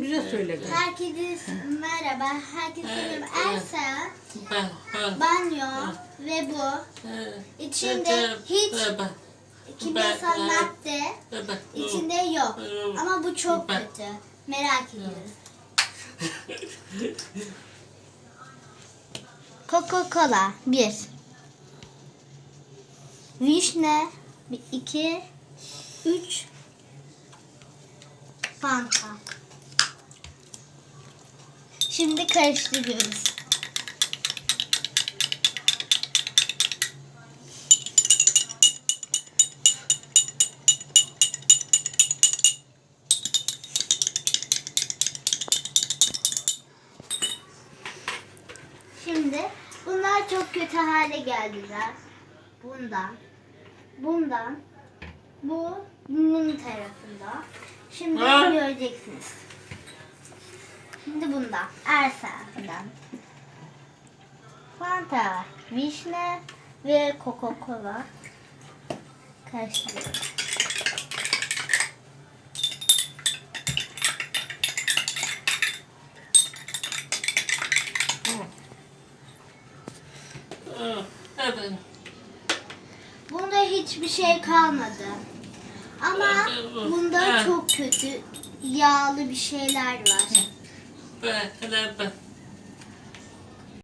Güzel söyledin. Herkese merhaba. Herkese merhaba. Elsa, banyo ve bu. İçinde hiç kimyasal madde içinde yok. Ama bu çok kötü. Merak ediyorum. Coca-Cola 1 Vişne 2 3 Fanta Şimdi karıştırıyoruz. Şimdi bunlar çok kötü hale geldiler. Bundan, bundan, bu bunun tarafında. Şimdi göreceksiniz. Şimdi bundan, Ersa'dan. Fanta, vişne ve Coca-Cola karıştırıyorum. Evet. Bunda hiçbir şey kalmadı. Ama bunda çok kötü yağlı bir şeyler var. 아빠, 하나 아빠.